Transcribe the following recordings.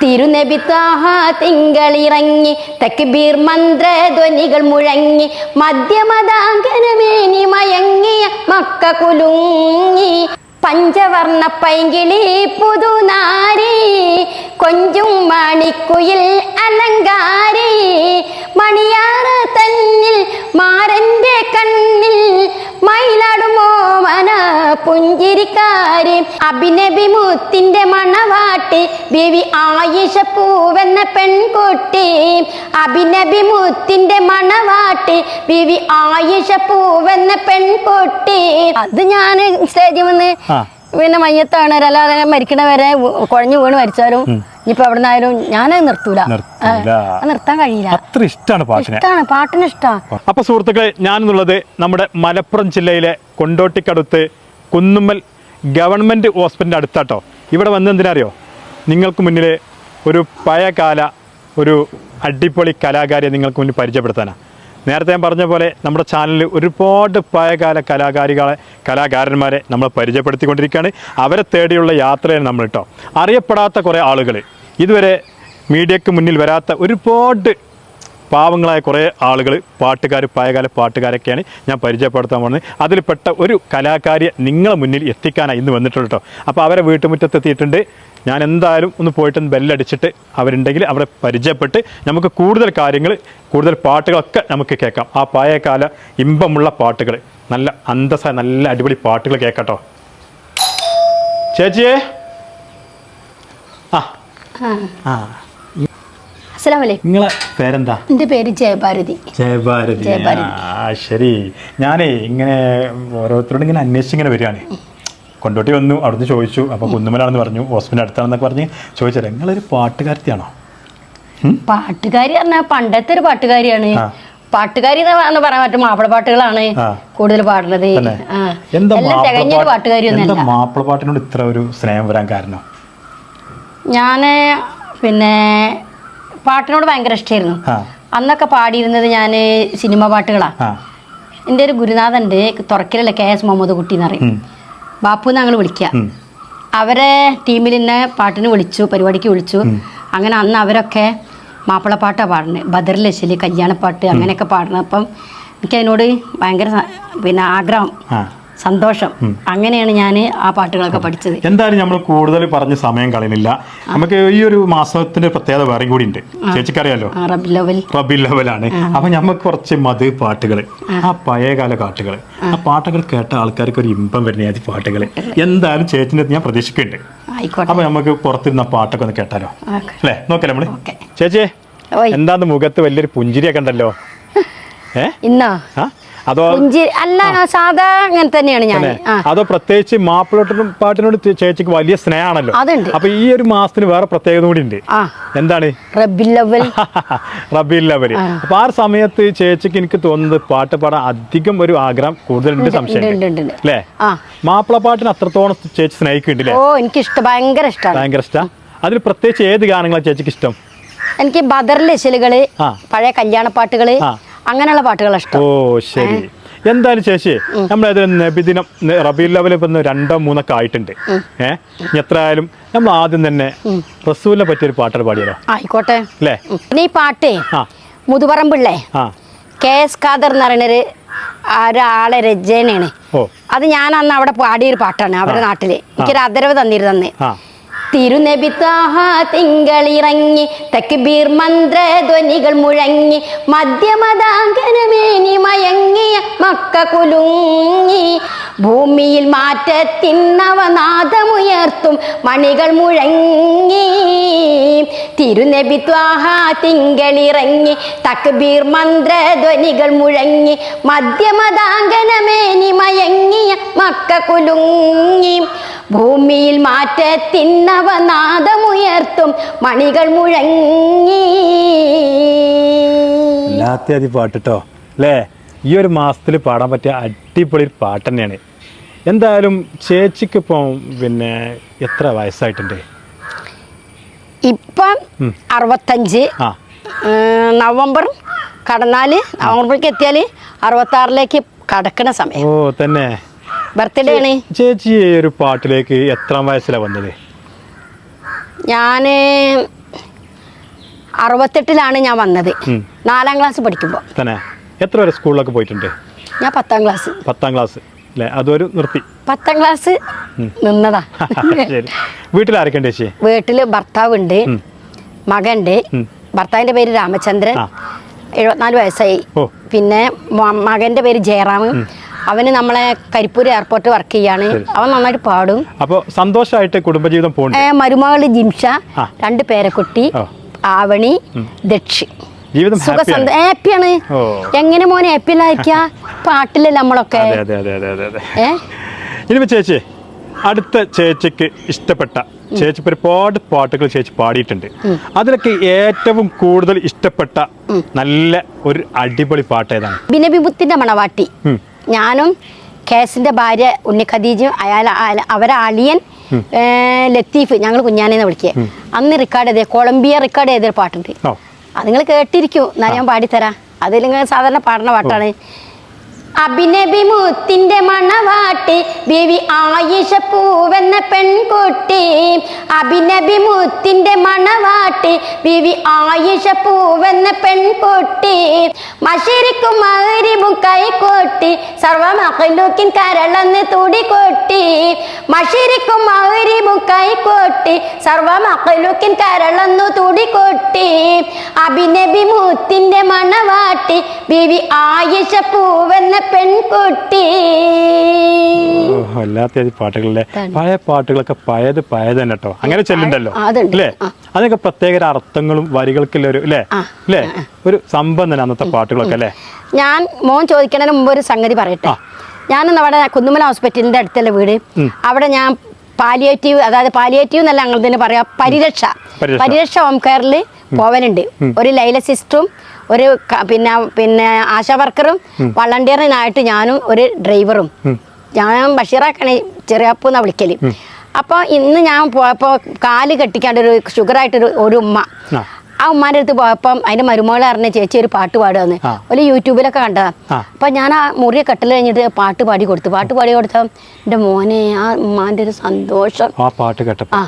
തിരുനബിത്താഹ തിങ്കളിറങ്ങി തക്ബീർ മന്ത്രധ്വനികൾ മുഴങ്ങി മധ്യമതാങ്കനമേനി മയങ്ങിയ മക്ക കുലുങ്ങി. പഞ്ചവർണ പൈങ്കിളി പുതുനാരി കൊഞ്ചും മണിക്കുയിൽ അലങ്കാരി. മണിയാറ് തന്നിൽ മാരന്റെ കണ്ണിൽ മയിലാടുമോ പുഞ്ചിരിക്കാരി. അഭിനബി മുത്തിന്റെ മണവാട്ടി ബിവി ആയിഷ പൂവെന്ന പെൺകുട്ടി. അഭിനബി മുത്തിന്റെ മണവാട്ടി ബിവി ആയിഷ പൂവെന്ന പെൺകുട്ടി. അത് ഞാൻ സ്റ്റേജിൽ വന്ന്. പിന്നെ മയ്യത്താണ്. അല്ലാതെ മരിക്കണവരെ കുഴഞ്ഞു വീണ് മരിച്ചാലും ഇനിയിപ്പോ എവിടെ നിന്നായാലും ഞാനത് നിർത്തൂല. നിർത്താൻ കഴിയില്ല. അത്ര ഇഷ്ടമാണ് പാട്ടിനെ. ഇഷ്ടാണ് പാട്ടിന് ഇഷ്ടമാണ് അപ്പൊ സുഹൃത്തുക്കളെ ഞാനെന്നുള്ളത് നമ്മുടെ മലപ്പുറം ജില്ലയിലെ കൊണ്ടോട്ടിക്കടുത്ത് കുന്നുമ്മൽ ഗവൺമെന്റ് ഹോസ്പിറ്റലിന്റെ അടുത്താട്ടോ. ഇവിടെ വന്നെന്തിനറിയോ നിങ്ങൾക്ക് മുന്നിൽ ഒരു പഴയകാല ഒരു അടിപൊളി കലാകാരിയെ നിങ്ങൾക്ക് മുന്നിൽ പരിചയപ്പെടുത്താനാണ് നേരത്തെ ഞാൻ പറഞ്ഞ പോലെ നമ്മുടെ ചാനലിൽ ഒരുപാട് പഴയകാല കലാകാരികളെ കലാകാരന്മാരെ നമ്മൾ പരിചയപ്പെടുത്തിക്കൊണ്ടിരിക്കുകയാണ്. അവരെ തേടിയുള്ള യാത്രയാണ് നമ്മൾ കേട്ടോ അറിയപ്പെടാത്ത കുറേ ആളുകൾ ഇതുവരെ മീഡിയക്ക് മുന്നിൽ വരാത്ത ഒരുപാട് പാവങ്ങളായ കുറേ ആളുകൾ പാട്ടുകാർ പഴയകാല പാട്ടുകാരൊക്കെയാണ് ഞാൻ പരിചയപ്പെടുത്താൻ പോകുന്നത്. അതിൽപ്പെട്ട ഒരു കലാകാരിയെ നിങ്ങളെ മുന്നിൽ എത്തിക്കാനാണ് ഇന്ന് വന്നിട്ടുള്ളത് കേട്ടോ. അപ്പോൾ അവരെ വീട്ടുമുറ്റത്ത് എത്തിയിട്ടുണ്ട് ഞാൻ എന്തായാലും ഒന്ന് പോയിട്ട് ബെല്ലടിച്ചിട്ട് അവരുണ്ടെങ്കിൽ അവരെ പരിചയപ്പെട്ട് നമുക്ക് കൂടുതൽ കാര്യങ്ങൾ കൂടുതൽ പാട്ടുകളൊക്കെ നമുക്ക് കേൾക്കാം. ആ പഴയകാല ഇമ്പമുള്ള പാട്ടുകൾ നല്ല അന്തസ നല്ല അടിപൊളി പാട്ടുകൾ കേൾക്കട്ടോ ചേച്ചിയേ? ആ. ആ. അസ്സലാം വലൈക്കും നിങ്ങളെ പേരെന്താ? എന്റെ പേര് ജയഭാരതി. ജയഭാരതി. ആ ശരി. ഞാനേ ഇങ്ങനെ ഓരോരുത്തരോട് ഇങ്ങനെ അന്വേഷിച്ച് ഇങ്ങനെ വരികയാണ്. കൊണ്ടോട്ടി വന്നു അവിടുന്ന് ചോദിച്ചു. അപ്പോൾ കുന്നുമലാണെന്ന് പറഞ്ഞു ഹോസ്പിറ്റൽ അടുത്താണെന്നൊക്കെ പറഞ്ഞ് ചോദിച്ചത്. നിങ്ങളൊരു പാട്ടുകാരത്തിയാണോ പാട്ടുകാരി പറഞ്ഞാൽ പണ്ടത്തെ ഒരു പാട്ടുകാരിയാണ്. പാട്ടുകാരി എന്ന് പറയാൻ പറ്റും മാപ്പിള പാട്ടുകളാണ് കൂടുതൽ പാടുന്നത്. എല്ലാം തികഞ്ഞൊരു മാപ്പിള പാട്ടുകാരി എന്താ മാപ്പിള പാട്ടിനോട് ഇത്ര ഒരു സ്നേഹം വരാൻ കാരണം? ഞാൻ പിന്നെ പാട്ടിനോട് ഭയങ്കര ഇഷ്ടമായിരുന്നു അന്നൊക്കെ പാടിയിരുന്നത് ഞാൻ സിനിമ പാട്ടുകളാ. എന്റെ ഒരു ഗുരുനാഥന്റെ തുറക്കലല്ലേ കെ എസ് മുഹമ്മദ് കുട്ടി എന്ന് പറയും. ബാപ്പു ഞങ്ങൾ വിളിക്കുക അവരെ ടീമിൽ എന്നെ പാട്ടിന് വിളിച്ചു പരിപാടിക്ക് വിളിച്ചു. അങ്ങനെ അന്ന് അവരൊക്കെ മാപ്പിളപ്പാട്ടാണ് പാടുന്നത് ബദറിൽ ലശലി കല്യാണപ്പാട്ട് അങ്ങനെയൊക്കെ പാടണം അപ്പം എനിക്കതിനോട് ഭയങ്കര പിന്നെ ആഗ്രഹം. സന്തോഷം. അങ്ങനെയാണ് ഞാൻ ആ പാട്ടുകളൊക്കെ പഠിച്ചത്. എന്തായാലും നമ്മൾ കൂടുതൽ പറഞ്ഞ് സമയം കളയുന്നില്ല? നമുക്ക് ഈ ഒരു മാസത്തിന്റെ പ്രത്യേകത വേറെ കൂടി ഉണ്ട്. ചേച്ചിക്കറിയാലോ? റബി ലെവൽ റബി ലെവലാണ് അപ്പൊ നമുക്ക് കുറച്ച് മധു പാട്ടുകൾ ആ. പഴയകാല പാട്ടുകൾ ആ. പാട്ടുകൾ കേട്ട ആൾക്കാർക്ക് ഒരു ഇമ്പം വരുന്ന ആ പാട്ടുകൾ എന്തായാലും ചേച്ചിന്റെ ഞാൻ പ്രതീക്ഷിക്കുന്നുണ്ട്. അപ്പൊ നമുക്ക് പുറത്തിരുന്ന പാട്ടൊക്കെ ഒന്ന് കേട്ടാലോ. അല്ലേ? നോക്കല്ലേ നമ്മൾ? ചേച്ചി എന്താന്ന് മുഖത്ത് വലിയൊരു പുഞ്ചിരിയൊക്കെ ഉണ്ടല്ലോ? ഏ ഇന്നാ? ആ? അതോ അല്ല സാധാ അങ്ങനെ തന്നെയാണ് ഞാൻ. അതോ പ്രത്യേകിച്ച് മാപ്പിളോട്ടും പാട്ടിനോട് ചേച്ചിക്ക് വലിയ സ്നേഹമാണല്ലോ. അപ്പൊ ഈ ഒരു മാസത്തിന് വേറെ പ്രത്യേകത കൂടി ഉണ്ട്. എന്താണ്? റബി ലെവൽ. അപ്പൊ ആ സമയത്ത് ചേച്ചിക്ക് എനിക്ക് തോന്നുന്നത് പാട്ട് പാടാൻ അധികം ഒരു ആഗ്രഹം കൂടുതലുണ്ട് സംശയം. അല്ലേ? മാപ്പിള പാട്ടിന് അത്രത്തോളം ചേച്ചി സ്നേഹിക്കുന്നുണ്ട് ഓ എനിക്ക് ഇഷ്ടം ഭയങ്കര ഇഷ്ടമാണ് ഭയങ്കര ഇഷ്ടം. അതിൽ പ്രത്യേകിച്ച് ഏത് ഗാനങ്ങളാണ് ചേച്ചിക്ക് ഇഷ്ടം? എനിക്ക് ബദറിലെ ലശലുകൾ പഴയ കല്യാണപ്പാട്ടുകൾ ആ. അങ്ങനെയുള്ള പാട്ടുകളാണ് ഇഷ്ടം. ഓ ശരി എന്തായാലും ചേച്ചി നമ്മളത് നബിദിനം റബി ലെവൽ ഇപ്പം രണ്ടോ മൂന്നൊക്കെ ആയിട്ടുണ്ട്. ഏഹ് എത്ര ആയാലും നമ്മൾ ആദ്യം തന്നെ റസൂലിനെ പറ്റിയൊരു പാട്ടൊരു പാടിയല്ലോ. ആയിക്കോട്ടെ. അല്ലേ? ഈ പാട്ടേ മുതുപറമ്പിള്ളേ. കെ എസ് ഖാദർ എന്ന് പറയുന്നൊരു ഒരാളെ രചനയാണ്. അത് ഞാൻ അന്ന് അവിടെ പാടിയൊരു പാട്ടാണ് അവരുടെ നാട്ടിൽ. എനിക്കൊരു ആദരവ് തന്നിരുന്നു ആ തിരുനബിത്താഹ തിങ്കളിറങ്ങി തക്ബീർ മന്ത്രധ്വനികൾ മുഴങ്ങി മധ്യമതാങ്കനമേനി മയങ്ങിയ മക്ക കുലുങ്ങി. ഭൂമിയിൽ മാറ്റത്തിൻ നവനാദമുയർത്തും മണികൾ മുഴങ്ങി. തിരുനബി തിരുനബിത്വാഹ തിങ്കളിറങ്ങി തക്ബീർ മന്ത്രധ്വനികൾ മുഴങ്ങി മധ്യമതാങ്കനമേനി മയങ്ങിയ മക്ക കുലുങ്ങി. ഭൂമിയിൽ മാറ്റത്തിന്നവനാദമുയർത്തും മണികൾ മുഴങ്ങി. എല്ലാത്തി പാട്ടിട്ടോ? അല്ലേ? ഈ ഒരു മാസത്തിൽ പാടാൻ പറ്റിയ അടിപൊളി പാട്ട് തന്നെയാണ്. എന്തായാലും ചേച്ചിക്ക് ഇപ്പം പിന്നെ എത്ര വയസ്സായിട്ടുണ്ട്? ഇപ്പം അറുപത്തഞ്ച്. നവംബർ കടന്നാൽ നവംബറിലേക്ക് എത്തിയാൽ അറുപത്താറിലേക്ക് കടക്കണ സമയം. ഓ തന്നെ. ബർത്ത്ഡേ ആണ്. ചേച്ചി ഒരു പാട്ടിലേക്ക് എത്രാം വയസ്സിലാണ് വന്നത്? ഞാൻ അറുപത്തെട്ടിലാണ് ഞാൻ വന്നത്. നാലാം ക്ലാസ് പഠിക്കുമ്പോൾ തന്നെ. എത്ര വരെ സ്കൂളിലൊക്കെ പോയിട്ടുണ്ട്? ഞാൻ പത്താം ക്ലാസ്. പത്താം ക്ലാസ് അല്ലേ? അതൊരു നിർത്തി. പത്താം ക്ലാസ് നിന്നതാ. ശരി. വീട്ടിലാരൊക്കെ ഉണ്ട് ചേച്ചി? വീട്ടിൽ ഭർത്താവുണ്ട് മകനുണ്ട്. ഭർത്താവിന്റെ പേര് രാമചന്ദ്രൻ. എഴുപത്തിനാല് വയസ്സായി. പിന്നെ മകന്റെ മകന്റെ പേര് ജയറാം. അവന് നമ്മളെ കരിപ്പൂർ എയർപോർട്ട് വർക്ക് ചെയ്യാണ്. അവൻ നന്നായിട്ട് പാടും. അപ്പോൾ സന്തോഷമായിട്ട് കുടുംബജീവിതം പോകും മരുമകൾ ജിംഷ രണ്ട് പേരക്കുട്ടി ആവണി ദക്ഷി. ജീവിതം ഹാപ്പിയാണ് എങ്ങനെ മോനെ ഹാപ്പി അല്ലായിരിക്ക പാട്ടില്ലല്ലോ നമ്മളൊക്കെ. ചേച്ചി അടുത്ത ചേച്ചിക്ക് ഇഷ്ടപ്പെട്ട ചേച്ചി ഒരുപാട് പാട്ടുകൾ ചേച്ചി പാടിയിട്ടുണ്ട്. അതിലൊക്കെ ഏറ്റവും കൂടുതൽ ഇഷ്ടപ്പെട്ട നല്ല ഒരു അടിപൊളി പാട്ട് ഏതാണ്? ബിനബിമുത്തിന്റെ മണവാട്ടി. ഞാനും കേസിന്റെ ഭാര്യ ഉണ്ണി ഖദീജും അയാൾ അവരെ അളിയൻ ലത്തീഫ് ഞങ്ങൾ കുഞ്ഞാനെന്ന് വിളിക്കുക അന്ന് റെക്കോർഡ് ചെയ്തേ കൊളംബിയ റെക്കോർഡ് ചെയ്തൊരു പാട്ടുണ്ട്. അത് നിങ്ങൾ കേട്ടിരിക്കൂ. എന്നാൽ ഞാൻ പാടിത്തരാം. അതിൽ നിങ്ങൾ സാധാരണ പാടുന്ന പാട്ടാണ്. അഭിനബി മുത്തിന്റെ മണവാട്ടി ബിവി ആയിഷ പൂവെന്ന പെൺകുട്ടി. അഭിനബി മുത്തിന്റെ മണവാട്ടി ബിവി ആയിഷ പൂവെന്ന പെൺകുട്ടി. മഷിരിക്കും മകരിവും കൈകൊട്ടി സർവമഹലൂക്കിൻ കരളെന്ന് തുടികൊട്ടി. മഷിരിക്കും മകരിവും കൈകൊട്ടി സർവമഹലൂക്കിൻ കരളെന്നു തുടികൊട്ടി. അഭിനബി മുത്തിന്റെ മണവാട്ടി ബിവി ആയിഷ പൂവെന്ന പെൺകുട്ടി. വല്ലാത്ത പാട്ടുകളിലെ പഴയ പാട്ടുകളൊക്കെ പഴയത് പഴയത് തന്നെ കേട്ടോ അങ്ങനെ ചെല്ലുണ്ടല്ലോ. അല്ലേ അതൊക്കെ പ്രത്യേക അർത്ഥങ്ങളും വരികൾക്കുള്ള ഒരു അല്ലേ അല്ലേ ഒരു സംഭവം തന്നെ അന്നത്തെ പാട്ടുകളൊക്കെ അല്ലേ? ഞാൻ മോൻ ചോദിക്കണതിന് മുമ്പ് ഒരു സംഗതി പറയട്ടെ. ഞാൻ അവിടെ കുന്നുമല ഹോസ്പിറ്റലിന്റെ അടുത്തുള്ള വീട്. അവിടെ ഞാൻ പാലിയേറ്റീവ് അതായത് പാലിയേറ്റീവ് എന്നല്ല ഞങ്ങൾ തന്നെ പറയാ പരിരക്ഷ. പരിരക്ഷ. പരിരക്ഷ ഹോം കെയറിൽ പോവനുണ്ട് ഒരു ലൈല സിസ്റ്ററും ഒരു പിന്നെ പിന്നെ ആശാ വർക്കറും വളണ്ടിയറിനായിട്ട് ഞാനും ഒരു ഡ്രൈവറും. ഞാൻ ബഷീറാക്കാണ് ചെറിയപ്പൂ എന്നാ വിളിക്കൽ. അപ്പോൾ ഇന്ന് ഞാൻ പോയപ്പോൾ കാൽ കെട്ടിക്കാണ്ട് ഒരു ഷുഗറായിട്ടൊരു ഒരു ഉമ്മ. ആ. ഉമ്മാന്റെ ഉമ്മാന്റെ അടുത്ത് പോയപ്പം അതിന്റെ മരുമകൾ അറിഞ്ഞ ചേച്ചി ഒരു പാട്ട് പാടുകയെന്ന്. ഒരു യൂട്യൂബിലൊക്കെ കണ്ടതാ. അപ്പൊ ഞാൻ ആ മുറിയെ കട്ടിൽ കഴിഞ്ഞിട്ട് പാട്ട് പാടി കൊടുത്തു പാട്ട് പാടി കൊടുത്ത എന്റെ മോനെ ആ ഉമ്മാന്റെ ഒരു സന്തോഷം ആ പാട്ട് കേട്ടപ്പോ.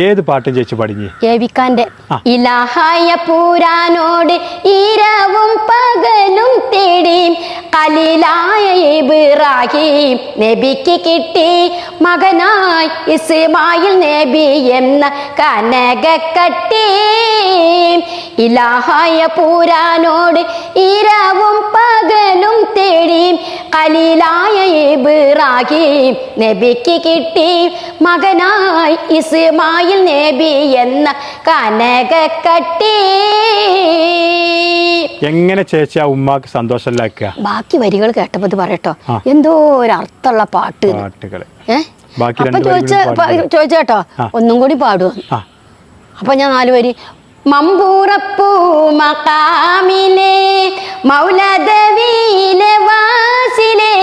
ഏത് പാട്ടും ചേച്ചി പാടിഞ്ഞു ഏവിക്കാന്റെ. ഇലാഹായ പൂരാനോട് ഇരവും പകലും തേടി കലീലായ ഇബ്രാഹിം നബിക്ക് കിട്ടി മകനായി ഇസ്മായിൽ നബി എന്ന കനകക്കട്ടി ഇലാഹായ പൂരാനോട് ഇരവും പകലും തേടി കലീലായ ഇബ്രാഹിം നബിക്ക് കിട്ടി. മകനായി ഇസ്മായിൽ നബി എന്ന കനക കട്ടി. എങ്ങനെ ചേച്ചി ആ ഉമ്മാക്ക് സന്തോഷമില്ലാക്കുക? ബാക്കി വരികൾ കേട്ടപ്പോ പറയട്ടോ. എന്തോ ഒരു അർത്ഥമുള്ള പാട്ട്. പാട്ടുകൾ അപ്പൊ ചോദിച്ച വരികളും പാടില്ലേ? ചോദിച്ച കേട്ടോ ആ. ഒന്നും കൂടി പാടുവോ? അപ്പൊ ഞാൻ നാല് വരി. മമ്പൂറപ്പൂ മക്കാമിലെ മൗലദവിയിലെ വാസിലെ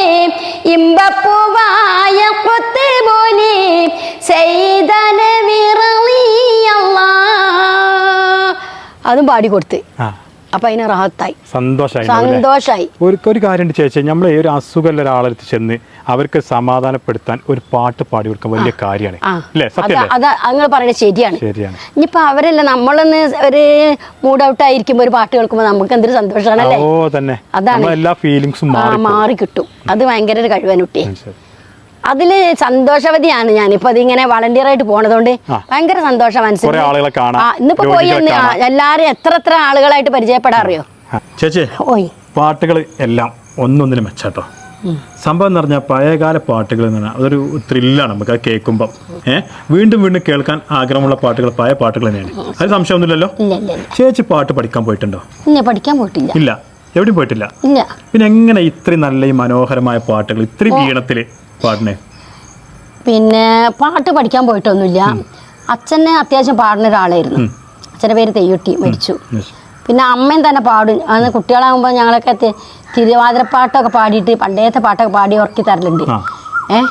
ഇമ്പപ്പൂവായ കൊത്ത് പോലെ ചെയ്തല അതും പാടിക്കൊടുത്ത്. ആ. അപ്പൊ അതിന് റാഹത്തായി. സന്തോഷമായി സന്തോഷമായി ഒരു കാര്യം ഉണ്ട് ചേച്ചി നമ്മൾ ഒരു അസുഖമുള്ള ഒരാളെടുത്ത് ചെന്ന് അവർക്ക് സമാധാനപ്പെടുത്താൻ ഒരു പാട്ട് പാടി കൊടുക്കാൻ വലിയ കാര്യമാണ്. അത് നിങ്ങൾ പറയുന്നത് ശരിയാണ്. ശരിയാണ്. ഇനിയിപ്പൊ അവരല്ല നമ്മളൊന്ന് ഒരു മൂഡ് ഔട്ട് ആയിരിക്കുമ്പോ ഒരു പാട്ട് കേൾക്കുമ്പോ നമുക്ക് എന്തൊരു സന്തോഷമാണ് ഓ തന്നെ. അതാണ്. എല്ലാ ഫീലിംഗ്സും മാറി കിട്ടും അത് ഭയങ്കര ഒരു ശരി. അതിൽ സന്തോഷവതിയാണ് ഞാൻ. ഇപ്പൊ അതിങ്ങനെ വളണ്ടിയർ ആയിട്ട് പോണതുകൊണ്ട്. ഭയങ്കര സന്തോഷം മനസ്സിലായി ഇന്നിപ്പോ പോയി എല്ലാരും എത്ര എത്ര ആളുകളായിട്ട് പരിചയപ്പെടാറിയോ ചേച്ചി ഓയ്. പാട്ടുകൾ എല്ലാം ഒന്നൊന്നിനും മെച്ചാട്ടോ. സംഭവം എന്ന് പറഞ്ഞാൽ പഴയകാല പാട്ടുകൾ എന്ന് പറഞ്ഞാൽ അതൊരു ത്രില്ലാണ് നമുക്ക് അത് കേൾക്കുമ്പം. ഏഹ് വീണ്ടും വീണ്ടും കേൾക്കാൻ ആഗ്രഹമുള്ള പാട്ടുകൾ പഴയ പാട്ടുകൾ തന്നെയാണ്. അത് സംശയമൊന്നുമില്ലല്ലോ? ചേച്ചി പാട്ട് പഠിക്കാൻ പോയിട്ടുണ്ടോ? പഠിക്കാൻ പോയിട്ടില്ല. ഇല്ല. എവിടെയും പോയിട്ടില്ല? പിന്നെ എങ്ങനെ ഇത്രയും നല്ല ഈ മനോഹരമായ പാട്ടുകൾ ഇത്രയും ഈണത്തിൽ പാടണേ പിന്നെ പാട്ട് പഠിക്കാൻ പോയിട്ടൊന്നുമില്ല. അച്ഛനെ അത്യാവശ്യം പാടുന്ന ഒരാളായിരുന്നു. അച്ഛന്റെ പേര് തെയ്യൊട്ടി മരിച്ചു. പിന്നെ അമ്മയും തന്നെ പാടും. അന്ന് കുട്ടികളാകുമ്പോൾ ഞങ്ങളൊക്കെ തിരുവാതിരപ്പാട്ടൊക്കെ പാടിയിട്ട് പണ്ടേത്തെ പാട്ടൊക്കെ പാടി ഉറക്കി തരലുണ്ട്. ഏഹ്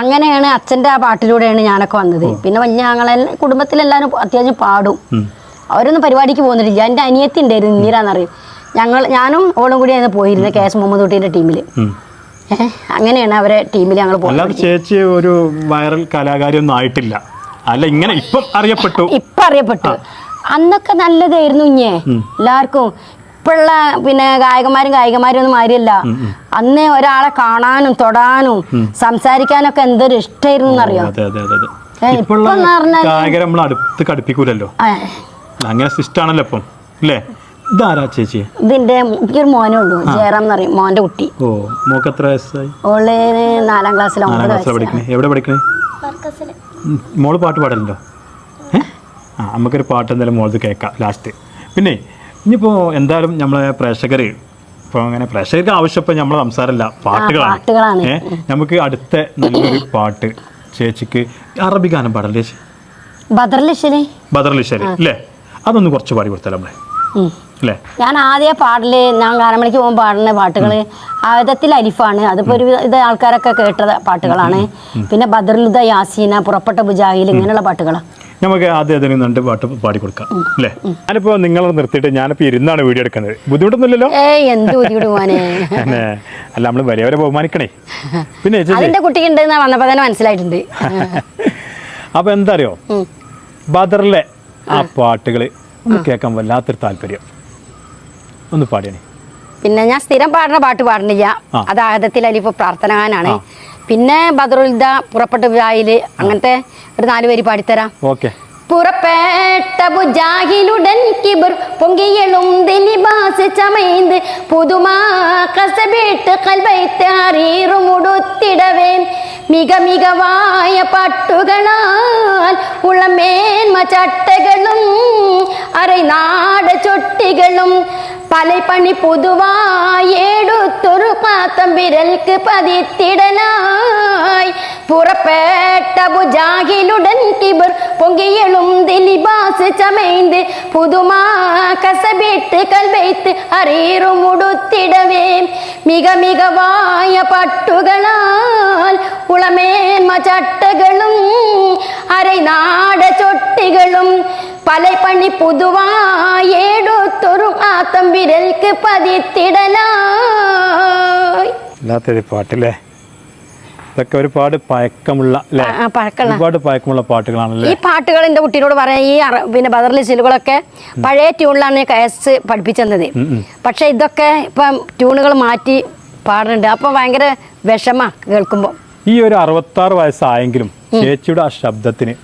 അങ്ങനെയാണ് അച്ഛന്റെ ആ പാട്ടിലൂടെയാണ് ഞാനൊക്കെ വന്നത്. പിന്നെ ഞങ്ങളെ കുടുംബത്തിലെല്ലാവരും അത്യാവശ്യം പാടും. അവരൊന്നും പരിപാടിക്ക് പോകുന്നില്ല. എന്റെ അനിയത്തി ഉണ്ടായിരുന്നു ഇന്ദിരാന്നറിയും? ഞങ്ങൾ ഞാനും ഓളും കൂടിയാണ് പോയിരുന്നത് കെ എസ് മുഹമ്മദ് കുട്ടീന്റെ ടീമിൽ അങ്ങനെയാണ് അവരെ ടീമിൽ ഞങ്ങൾ അല്ലാതെ പോകുന്നത് ചേച്ചി ഒരു വൈറൽ കലാകാരി ഒന്നും ആയിട്ടില്ല. അല്ല ഇങ്ങനെ ഇപ്പം അറിയപ്പെട്ടു. ഇപ്പൊ അറിയപ്പെട്ടു. അന്നൊക്കെ നല്ലതായിരുന്നു ഇഞ്ഞേ. എല്ലാവർക്കും ഇപ്പോഴുള്ള പിന്നെ ഗായകന്മാരും ഗായികമാരും ഒന്നും ആരില്ല അന്ന് ഒരാളെ കാണാനും തൊടാനും സംസാരിക്കാനൊക്കെ എന്തൊരു ഇഷ്ടമായിരുന്നു അറിയാം ഇപ്പോഴുള്ള ഗായകരെ നമ്മൾ അടുത്ത് കടുപ്പിക്കൂലല്ലോ അങ്ങനെ സിസ്റ്റാണല്ലോ ഇപ്പം അല്ലേ ഇതാരാ ചേച്ചി? ഇതിന്റെ എനിക്കൊരു മോനേ ഉള്ളൂ. ജയറാം എന്ന് പറയും. മോന്റെ കുട്ടി. ഓ മോക്ക് എത്ര വയസ്സായി? ഓൾ നാലാം ക്ലാസ്സിൽ നാലാം ക്ലാസ്സിലാണ് പഠിക്കണേ. എവിടെ പഠിക്കണേ? മോൾ പാട്ട് പാടലുണ്ടോ? ആ നമുക്കൊരു പാട്ട് എന്തായാലും മോളത് കേൾക്കാം. ലാസ്റ്റ് പിന്നെ ഇനിയിപ്പോൾ എന്തായാലും നമ്മളെ പ്രേക്ഷകർ ഇപ്പോൾ അങ്ങനെ പ്രേക്ഷകർക്ക് ആവശ്യം ഇപ്പം നമ്മളെ സംസാരമല്ല. പാട്ടുകളാണ്. പാട്ടുകളാണ്. ഏ നമുക്ക് അടുത്ത നല്ലൊരു പാട്ട് ചേച്ചിക്ക് അറബി ഗാനം പാടല്ലേ ചേച്ചി? ബദർലിശൽ ബദർലിശ്ശേരി അല്ലേ? അതൊന്ന് കുറച്ച് പാടി കൊടുത്താലോ നമ്മളെ? ഞാൻ ആദ്യ പാടൽ ഞാൻ ഗാനമണിക്ക് പോകുമ്പോൾ പാടുന്ന പാട്ടുകൾ ആയുധത്തിൽ അരിഫാണ്. അതിപ്പോൾ ഒരു ഇത് ആൾക്കാരൊക്കെ കേട്ട പാട്ടുകളാണ്. പിന്നെ ബദർലുദ യാസീന പുറപ്പെട്ട ബുജാഹിൽ ഇങ്ങനെയുള്ള പാട്ടുകളാണ് നമുക്ക് ആദ്യം രണ്ട് പാട്ട് പാടി കൊടുക്കാം അല്ലേ? ഞാനിപ്പോ നിങ്ങളെ നിർത്തിയിട്ട് ഞാനിപ്പോ ഇരുന്നാണ് വീഡിയോ എടുക്കുന്നത്. ബുദ്ധിമുട്ടൊന്നുമില്ലല്ലോ? അല്ല? നമ്മൾ വലിയവരെ ബഹുമാനിക്കണേ. പിന്നെ തന്നെ മനസ്സിലായിട്ടുണ്ട്. അപ്പൊ എന്താ അറിയോ. ബദറിലെ ആ പാട്ടുകൾ ഒന്ന് കേൾക്കാൻ വല്ലാത്തൊരു താല്പര്യം. ഒന്ന് പാടിയണേ. പിന്നെ ഞാൻ സ്ഥിരം പാടുന്ന പാട്ട് പാടുന്നില്ല. അത് ആയുധത്തിൽ അലിഫ് പ്രാർത്ഥനഗാനാണ്. പിന്നെ ബദറുൽദ പുറപ്പെട്ട ബുജാഹിൽ അങ്ങനത്തെ ഒരു നാല് പേര് പാടിത്തരാം. ഓക്കെ. പുറപ്പെട്ട ബുജാഹിലുടൻ കിബർ പൊങ്കിയളും ദിലിബാസ് ചമൈന്ത് പുതുമാ കസബിട്ട് കൽബൈത്ത് അറിയുമുടുത്തിടവേ മിക മികവായ പട്ടുകളാൽ ഉളമേന്മ ചട്ടകളും അരൈനാട് ചൊട്ടികളും പലപണി പുതുവായെടുത്തൊരു പാത്തം വിരൽക്ക് പതിത്തിടനായി പുറപ്പെട്ട ബുജാഹിലുടൻ കിബർ പൊങ്കിയളും ദിലിബാസ് ചമൈന്ത് പുതുമാ കസബിട്ട് കൽബൈത്ത് അറിയുമുടുത്തിടവേ മിക മികവായ പട്ടുകളാൽ ഉളമേന്മ ചട്ടകളും അരൈനാട ചൊട്ടികളും പല പണി പുതുവായെടുത്തൊരു ആത്തം വിരൽക്ക് പതിത്തിടലായി. പാട്ടില്ലേ പാട്ടല്ലേ? ഇതൊക്കെ ഒരുപാട് പഴക്കമുള്ള അല്ലേ ആ, പഴക്കമുള്ള. ഒരുപാട് പഴക്കമുള്ള പാട്ടുകളാണല്ലേ? ഈ പാട്ടുകൾ എന്റെ കുട്ടീനോട് പറയാം. ഈ അറ- പിന്നെ ബദർലി ചിലുകളൊക്കെ പഴയ ട്യൂണിലാണ് കയസ് പഠിപ്പിച്ചത് പക്ഷെ ഇതൊക്കെ ഇപ്പം ട്യൂണുകൾ മാറ്റി പാടുന്നുണ്ട്. അപ്പോൾ ഭയങ്കര വിഷമ കേൾക്കുമ്പോൾ ഈ ഒരു അറുപത്താറ് വയസ്സായെങ്കിലും ചേച്ചിയുടെ ആ ശബ്ദത്തിന്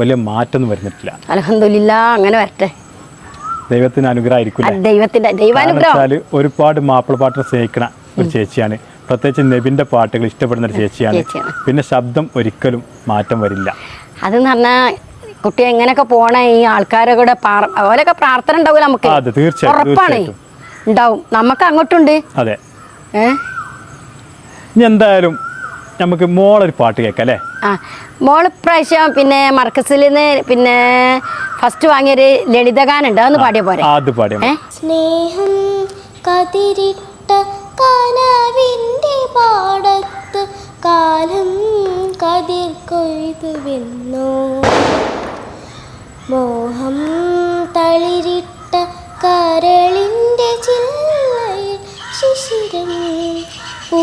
വലിയ മാറ്റമൊന്നും വരുന്നിട്ടില്ല. അലഹമില്ല അങ്ങനെ വരട്ടെ. ദൈവത്തിന് അനുഗ്രഹമായിരിക്കും ഒരുപാട് ദൈവത്തിന്റെ ദൈവാനുഗ്രഹം. ഒരുപാട് സ്നേഹിക്കണ ഒരു ചേച്ചിയാണ്. പ്രത്യേകിച്ച് നെബിന്റെ പാട്ടുകൾ ഇഷ്ടപ്പെടുന്ന ഒരു ചേച്ചിയാണ്. പിന്നെ ശബ്ദം ഒരിക്കലും മാറ്റം വരില്ല. അതെന്ന് പറഞ്ഞാൽ കുട്ടി എങ്ങനെയൊക്കെ പോണ ഈ ആൾക്കാരെ കൂടെ പ്രാർത്ഥന ഉണ്ടാവില്ല നമുക്ക്? അതെ, തീർച്ചയായും, ഉറപ്പാണ്. തീർച്ചയായിട്ടും. ഉണ്ടാവും. നമുക്ക് അങ്ങോട്ടുണ്ട്? അതെ. ഇനി എന്തായാലും നമുക്ക് മോളൊരു പാട്ട് കേൾക്കാം അല്ലേ? ആ മോൾ ഇപ്രാവശ്യം പിന്നെ മർക്കസിൽ നിന്ന് പിന്നെ ഫസ്റ്റ് വാങ്ങിയൊരു ലളിതഗാനുണ്ട് അതൊന്ന് പാടിയ പോരെ? അത് പാടിയ സ്നേഹം കതിരിട്ട കനവിന്റെ പാടത്ത് കാലം കതിർ കൊയ്തുവെന്നു മോഹം തളിരിട്ട കരളിന്റെ ചില്ലയിൽ ശിശിരം പൂ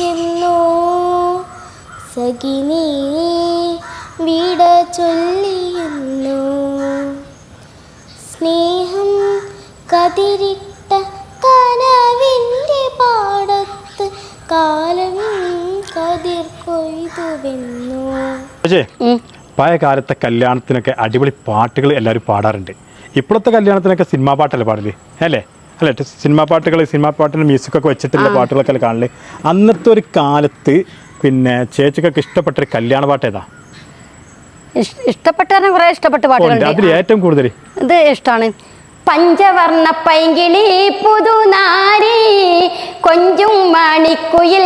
പൊഴിച്ചെന്നോ സഖിനി വിട ചൊല്ലിയുന്നു. സ്നേഹം കതിരിട്ട കനവിന്റെ പാടത്ത് കാലം കതിർ കൊയ്തുവെന്നു. പക്ഷേ ഉം. പഴയ കാലത്തെ കല്യാണത്തിനൊക്കെ അടിപൊളി പാട്ടുകൾ എല്ലാവരും പാടാറുണ്ട്. ഇപ്പോഴത്തെ കല്യാണത്തിനൊക്കെ സിനിമാ പാട്ടല്ലേ പാടൽ അല്ലേ? അല്ലേ സിനിമാ പാട്ടുകൾ സിനിമാ പാട്ടിന് മ്യൂസിക്കൊക്കെ വെച്ചിട്ടുള്ള പാട്ടുകളൊക്കെ കാണൽ? അന്നത്തെ ഒരു കാലത്ത് പിന്നെ ചേച്ചിക്കൊക്കെ ഇഷ്ടപ്പെട്ട ഒരു കല്യാണ പാട്ട് ഏതാ? ഇഷ്ടപ്പെട്ടാണ് ഇഷ്ടപ്പെട്ട കുറെ ഇഷ്ടപ്പെട്ട. പാട്ടുകളുണ്ട്. ഏറ്റവും കൂടുതൽ. ഇത് ഇഷ്ടമാണ് പഞ്ചവർണ പൈങ്കിളി പുതുനാരി കൊഞ്ചും മണിക്കുയിൽ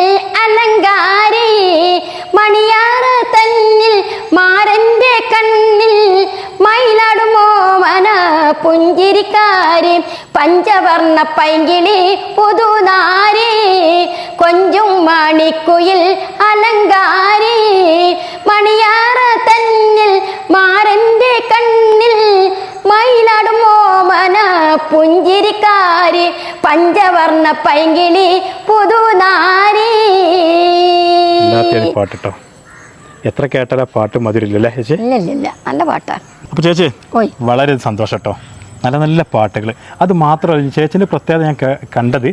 പുഞ്ചിരിക്കാരി പഞ്ചവർണ പൈങ്കിളി പുതുനാരി കൊഞ്ചും മണിക്കുയിൽ അലങ്കാരി. മണിയാറ തന്നിൽ മാറന്റെ കണ്ണിൽ മയിലാടുമോ മന പുഞ്ചിരിക്കാരി പഞ്ചവർണ പൈങ്കിളി പുതുനാരി. പാട്ടിട്ടോ. പാട്ട് എത്ര കേട്ടാലാ പാട്ട് മധുരില്ലല്ലേ ചേച്ചി? ഇല്ല ഇല്ല ഇല്ല. നല്ല പാട്ടാ. അപ്പൊ ചേച്ചി വളരെ സന്തോഷം കേട്ടോ നല്ല നല്ല പാട്ടുകൾ. അത് മാത്രമല്ല ചേച്ചിന്റെ പ്രത്യേകത ഞാൻ കണ്ടത്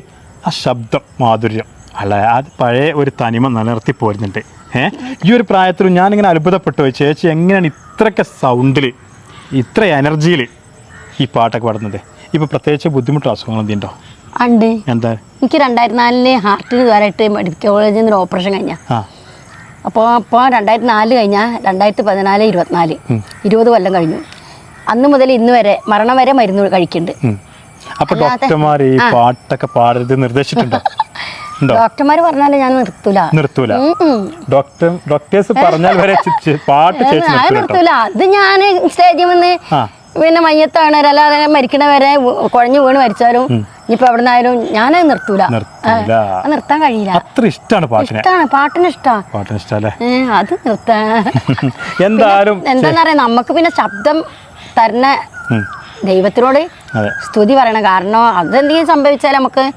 ആ ശബ്ദം മാധുര്യം. അല്ല അത് പഴയ ഒരു തനിമ നിലനിർത്തി പോരുന്നുണ്ട്. ഏ? ഈ ഒരു പ്രായത്തിൽ ഞാനിങ്ങനെ അത്ഭുതപ്പെട്ടു പോയി. ചേച്ചി എങ്ങനെയാണ് ഇത്രയൊക്കെ സൗണ്ടിൽ ഇത്ര എനർജിയിൽ ഈ പാട്ടൊക്കെ പാടുന്നത്? ഇപ്പോൾ പ്രത്യേകിച്ച് ബുദ്ധിമുട്ടോ അസുഖങ്ങൾ എന്തുണ്ടോ? ഉണ്ട്. എന്താ? എനിക്ക് രണ്ടായിരത്തി നാലിൽ ഹാർട്ടിന് കയറായിട്ട് മെഡിക്കൽ കോളേജിൽ നിന്ന് ഓപ്പറേഷൻ കഴിഞ്ഞ. അപ്പോൾ അപ്പോൾ രണ്ടായിരത്തി നാല് കഴിഞ്ഞാൽ രണ്ടായിരത്തി പതിനാല് ഇരുപത്തിനാല് ഇരുപത് കൊല്ലം കഴിഞ്ഞു. അന്ന് മുതൽ ഇന്ന് വരെ മരണം വരെ മരുന്ന് കഴിക്കുന്നുണ്ട്. ഉം. അപ്പോൾ ഡോക്ടർമാർ ഈ പാട്ടൊക്കെ പാടരുത് നിർദ്ദേശിച്ചിട്ടുണ്ടോ? ഡോക്ടർമാർ പറഞ്ഞാൽ ഞാൻ നിർത്തൂല. നിർത്തൂല. ഡോക്ടർ ഡോക്ടേഴ്സ് പറഞ്ഞാൽ വരെ പാട്ട് നിർത്തൂല അത് ഞാൻ സ്റ്റേജിൽ വന്ന്. പിന്നെ മയ്യത്താണ്. അല്ലാതെ മരിക്കണ വരെ കുഴഞ്ഞു വീണ് മരിച്ചാലും ഇനിയിപ്പോ എവിടെ നിന്നായാലും ഞാനത് നിർത്തൂല. നിർത്താൻ കഴിയില്ല. അത്ര ഇഷ്ടമാണ് ഇഷ്ടമാണ് പാട്ടിന് ഇഷ്ടമാണ് അത് നിർത്താൻ എന്തായാലും എന്താന്ന് പറയാ നമുക്ക് പിന്നെ ശബ്ദം തരണ ഉം. ദൈവത്തിനോട് സ്തുതി പറയണം. കാരണം അതെന്തെങ്കിലും സംഭവിച്ചാൽ നമുക്ക്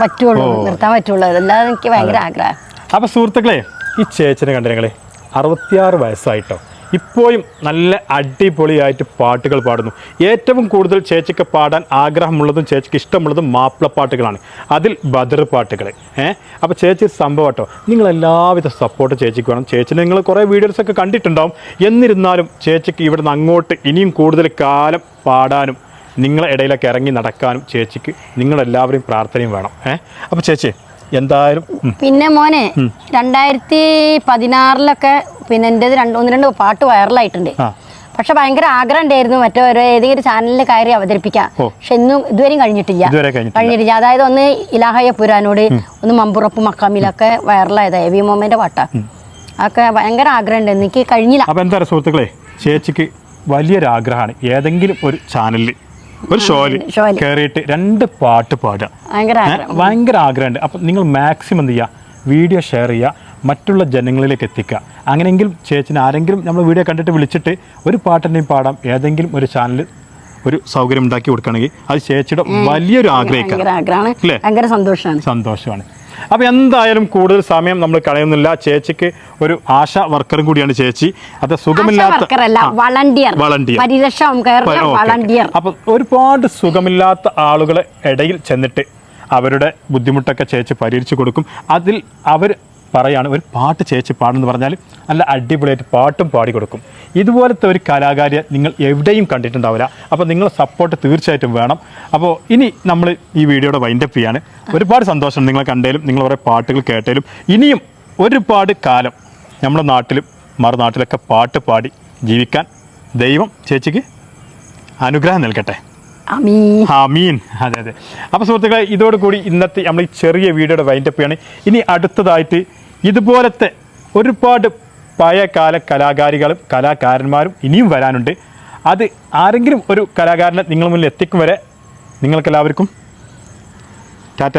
പറ്റുള്ളൂ നിർത്താൻ പറ്റുള്ളൂ. അതല്ലാതെ എനിക്ക് ഭയങ്കര ആഗ്രഹം. അപ്പൊ സുഹൃത്തുക്കളെ ഈ ചേച്ചിനെ കണ്ടു ഞങ്ങളെ. അറുപത്തിയാറ് വയസ്സായിട്ടോ. ഇപ്പോഴും നല്ല അടിപൊളിയായിട്ട് പാട്ടുകൾ പാടുന്നു. ഏറ്റവും കൂടുതൽ ചേച്ചിക്ക് പാടാൻ ആഗ്രഹമുള്ളതും ചേച്ചിക്ക് ഇഷ്ടമുള്ളതും മാപ്പിളപ്പാട്ടുകളാണ് അതിൽ ബദർ പാട്ടുകൾ ഏഹ് അപ്പോൾ ചേച്ചി സംഭവം കേട്ടോ. നിങ്ങൾ എല്ലാവിധ സപ്പോർട്ട് ചേച്ചിക്ക് വേണം. ചേച്ചിനെ നിങ്ങൾ കുറേ വീഡിയോസൊക്കെ കണ്ടിട്ടുണ്ടാവും. എന്നിരുന്നാലും ചേച്ചിക്ക് ഇവിടുന്ന് അങ്ങോട്ട് ഇനിയും കൂടുതൽ കാലം പാടാനും നിങ്ങളെ ഇടയിലൊക്കെ ഇറങ്ങി നടക്കാനും ചേച്ചിക്ക് നിങ്ങളെല്ലാവരെയും പ്രാർത്ഥനയും വേണം ഏഹ് അപ്പോൾ ചേച്ചി എന്തായാലും പിന്നെ മോനെ രണ്ടായിരത്തി പതിനാറിലൊക്കെ പിന്നെ എന്റെത് രണ്ട് ഒന്ന് രണ്ട് പാട്ട് വൈറലായിട്ടുണ്ട്. പക്ഷെ ഭയങ്കര ആഗ്രഹം ഉണ്ടായിരുന്നു മറ്റേ ഒരു ഏതെങ്കിലും ചാനലിൽ കയറി അവതരിപ്പിക്കാം. പക്ഷെ ഇന്നും ഇതുവരെയും കഴിഞ്ഞിട്ടില്ല. കഴിഞ്ഞിട്ടില്ല. അതായത് ഒന്ന് ഇലാഹയ പുരാനോട് ഒന്ന് മമ്പുറപ്പ് മക്കാമിലൊക്കെ വൈറലായത് എ വി മോമന്റെ പാട്ടാ. അതൊക്കെ ഭയങ്കര ആഗ്രഹം ഉണ്ട് എനിക്ക് കഴിഞ്ഞില്ല. അപ്പോൾ എന്താ സുഹൃത്തുക്കളെ ചേച്ചിക്ക് വലിയൊരു ആഗ്രഹമാണ്. ഏതെങ്കിലും ഒരു ചാനലിൽ ഒരു ഷോയിൽ. കയറിയിട്ട് രണ്ട് പാട്ട് പാടുക. ഭയങ്കര ആഗ്രഹമുണ്ട്. അപ്പം നിങ്ങൾ മാക്സിമം എന്ത് ചെയ്യുക? വീഡിയോ ഷെയർ ചെയ്യുക. മറ്റുള്ള ജനങ്ങളിലേക്ക് എത്തിക്കുക. അങ്ങനെയെങ്കിലും ചേച്ചിന് ആരെങ്കിലും നമ്മൾ വീഡിയോ കണ്ടിട്ട് വിളിച്ചിട്ട് ഒരു പാട്ടിന്റെയും പാടാം. ഏതെങ്കിലും ഒരു ചാനൽ ഒരു സൗകര്യം ഉണ്ടാക്കി കൊടുക്കുകയാണെങ്കിൽ അത് ചേച്ചിയുടെ വലിയൊരു ആഗ്രഹമാണ്. സന്തോഷമാണ്. സന്തോഷമാണ്. അപ്പോൾ എന്തായാലും കൂടുതൽ സമയം നമ്മൾ കളയുന്നില്ല. ചേച്ചിക്ക് ഒരു ആശ വർക്കറും കൂടിയാണ് ചേച്ചി. അത് സുഖമില്ലാത്ത വളണ്ടിയർ. വളണ്ടിയർ. അപ്പം ഒരുപാട് സുഖമില്ലാത്ത ആളുകളെ ഇടയിൽ ചെന്നിട്ട് അവരുടെ ബുദ്ധിമുട്ടൊക്കെ ചേച്ചി പരിഹരിച്ചു കൊടുക്കും. അതിൽ അവർ പറയാണ്. ഒരു പാട്ട് ചേച്ചി പാടെന്ന് പറഞ്ഞാൽ നല്ല അടിപൊളിയായിട്ട് പാട്ടും പാടി കൊടുക്കും ഇതുപോലത്തെ ഒരു കലാകാരിയെ നിങ്ങൾ എവിടെയും കണ്ടിട്ടുണ്ടാവില്ല. അപ്പോൾ നിങ്ങൾ സപ്പോർട്ട് തീർച്ചയായിട്ടും വേണം. അപ്പോൾ ഇനി നമ്മൾ ഈ വീഡിയോയുടെ വൈൻഡപ്പ് ചെയ്യാണ്. ഒരുപാട് സന്തോഷം നിങ്ങളെ കണ്ടേലും നിങ്ങൾ കുറേ പാട്ടുകൾ കേട്ടേലും ഇനിയും ഒരുപാട് കാലം നമ്മുടെ നാട്ടിലും മറുനാട്ടിലൊക്കെ പാട്ട് പാടി ജീവിക്കാൻ ദൈവം ചേച്ചിക്ക് അനുഗ്രഹം നൽകട്ടെ. അമീ ആമീൻ. അതെ അതെ. അപ്പോൾ സുഹൃത്തുക്കളെ ഇതോടുകൂടി ഇന്നത്തെ നമ്മൾ ഈ ചെറിയ വീഡിയോയുടെ വൈൻഡപ്പ് ചെയ്യാണ്. ഇനി അടുത്തതായിട്ട് ഇതുപോലത്തെ ഒരുപാട് പഴയകാല കലാകാരികളും കലാകാരന്മാരും ഇനിയും വരാനുണ്ട്. അത് ആരെങ്കിലും ഒരു കലാകാരനെ നിങ്ങൾ മുന്നിൽ എത്തിക്കും വരെ നിങ്ങൾക്കെല്ലാവർക്കും ടാറ്റ.